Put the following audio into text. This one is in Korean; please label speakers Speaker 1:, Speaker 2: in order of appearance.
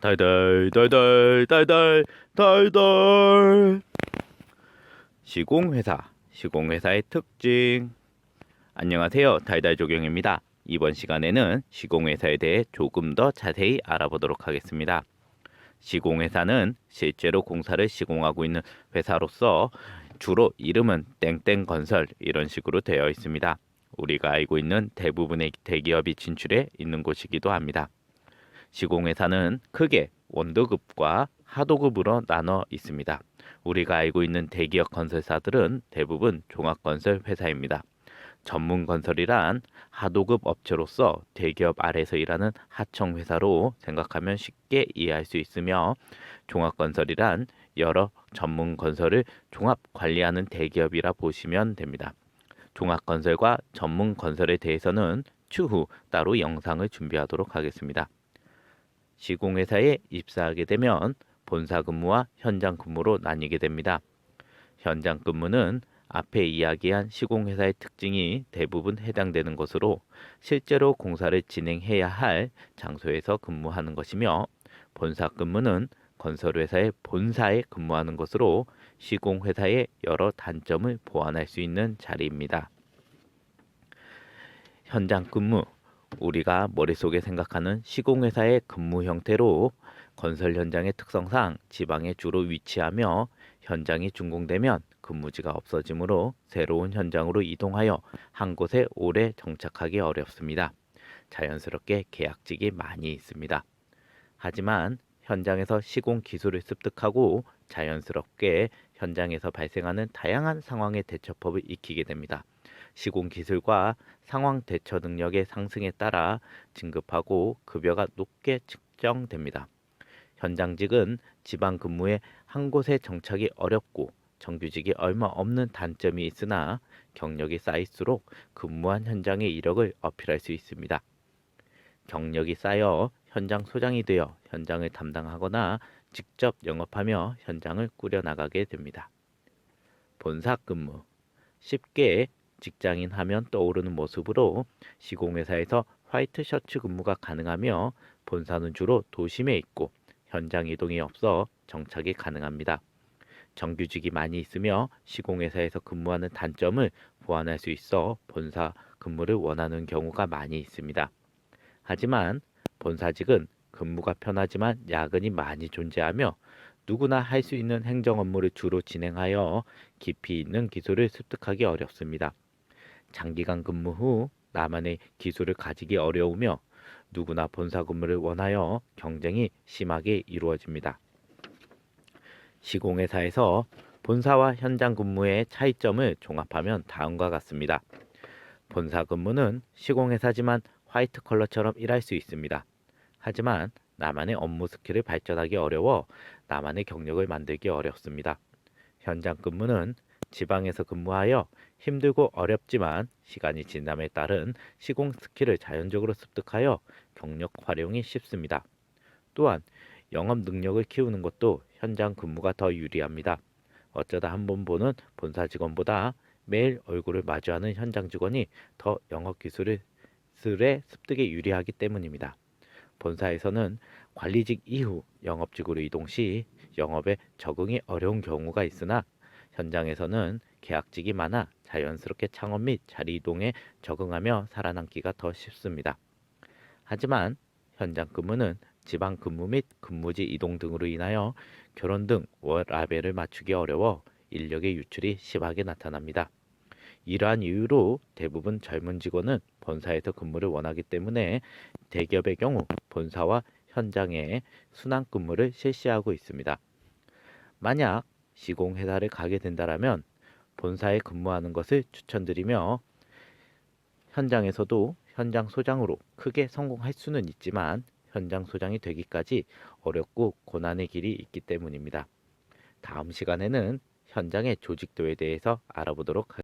Speaker 1: 달달 달달 달달 달달. 시공회사 시공회사의 특징. 안녕하세요. 달달조경입니다. 이번 시간에는 시공회사에 대해 조금 더 자세히 알아보도록 하겠습니다. 시공회사는 실제로 공사를 시공하고 있는 회사로서 주로 이름은 땡땡건설 이런 식으로 되어 있습니다. 우리가 알고 있는 대부분의 대기업이 진출해 있는 곳이기도 합니다 시공회사는 크게 원도급과 하도급으로 나눠 있습니다. 우리가 알고 있는 대기업 건설사들은 대부분 종합건설 회사입니다. 전문 건설이란 하도급 업체로서 대기업 아래서 일하는 하청 회사로 생각하면 쉽게 이해할 수 있으며 종합 건설이란 여러 전문 건설을 종합 관리하는 대기업이라 보시면 됩니다. 종합 건설과 전문 건설에 대해서는 추후 따로 영상을 준비하도록 하겠습니다. 시공회사에 입사하게 되면 본사 근무와 현장 근무로 나뉘게 됩니다. 현장 근무는 앞에 이야기한 시공회사의 특징이 대부분 해당되는 것으로 실제로 공사를 진행해야 할 장소에서 근무하는 것이며 본사 근무는 건설회사의 본사에 근무하는 것으로 시공회사의 여러 단점을 보완할 수 있는 자리입니다. 현장 근무 우리가 머릿속에 생각하는 시공회사의 근무 형태로 건설 현장의 특성상 지방에 주로 위치하며 현장이 준공되면 근무지가 없어지므로 새로운 현장으로 이동하여 한 곳에 오래 정착하기 어렵습니다. 자연스럽게 계약직이 많이 있습니다. 하지만 현장에서 시공 기술을 습득하고 자연스럽게 현장에서 발생하는 다양한 상황의 대처법을 익히게 됩니다. 시공 기술과 상황 대처 능력의 상승에 따라 진급하고 급여가 높게 측정됩니다. 현장직은 지방 근무에 한 곳에 정착이 어렵고 정규직이 얼마 없는 단점이 있으나 경력이 쌓일수록 근무한 현장의 이력을 어필할 수 있습니다. 경력이 쌓여 현장 소장이 되어 현장을 담당하거나 직접 영업하며 현장을 꾸려나가게 됩니다. 본사 근무 쉽게 직장인 하면 떠오르는 모습으로 시공회사에서 화이트 셔츠 근무가 가능하며 본사는 주로 도심에 있고 현장 이동이 없어 정착이 가능합니다. 정규직이 많이 있으며 시공회사에서 근무하는 단점을 보완할 수 있어 본사 근무를 원하는 경우가 많이 있습니다. 하지만 본사직은 근무가 편하지만 야근이 많이 존재하며 누구나 할 수 있는 행정 업무를 주로 진행하여 깊이 있는 기술을 습득하기 어렵습니다. 장기간 근무 후 나만의 기술을 가지기 어려우며 누구나 본사 근무를 원하여 경쟁이 심하게 이루어집니다. 시공회사에서 본사와 현장 근무의 차이점을 종합하면 다음과 같습니다. 본사 근무는 시공회사지만 화이트 컬러처럼 일할 수 있습니다. 하지만 나만의 업무 스킬을 발전하기 어려워 나만의 경력을 만들기 어렵습니다. 현장 근무는 지방에서 근무하여 힘들고 어렵지만 시간이 지남에 따른 시공 스킬을 자연적으로 습득하여 경력 활용이 쉽습니다. 또한 영업 능력을 키우는 것도 현장 근무가 더 유리합니다. 어쩌다 한 번 보는 본사 직원보다 매일 얼굴을 마주하는 현장 직원이 더 영업 기술을 의 습득에 유리하기 때문입니다. 본사에서는 관리직 이후 영업직으로 이동 시 영업에 적응이 어려운 경우가 있으나 현장에서는 계약직이 많아 자연스럽게 창업 및 자리 이동에 적응하며 살아남기가 더 쉽습니다. 하지만 현장 근무는 지방 근무 및 근무지 이동 등으로 인하여 결혼 등 워라벨을 맞추기 어려워 인력의 유출이 심하게 나타납니다. 이러한 이유로 대부분 젊은 직원은 본사에서 근무를 원하기 때문에 대기업의 경우 본사와 현장에 순환 근무를 실시하고 있습니다. 만약 시공회사를 가게 된다면 본사에 근무하는 것을 추천드리며 현장에서도 현장 소장으로 크게 성공할 수는 있지만 현장 소장이 되기까지 어렵고 고난의 길이 있기 때문입니다. 다음 시간에는 현장의 조직도에 대해서 알아보도록 하겠습니다.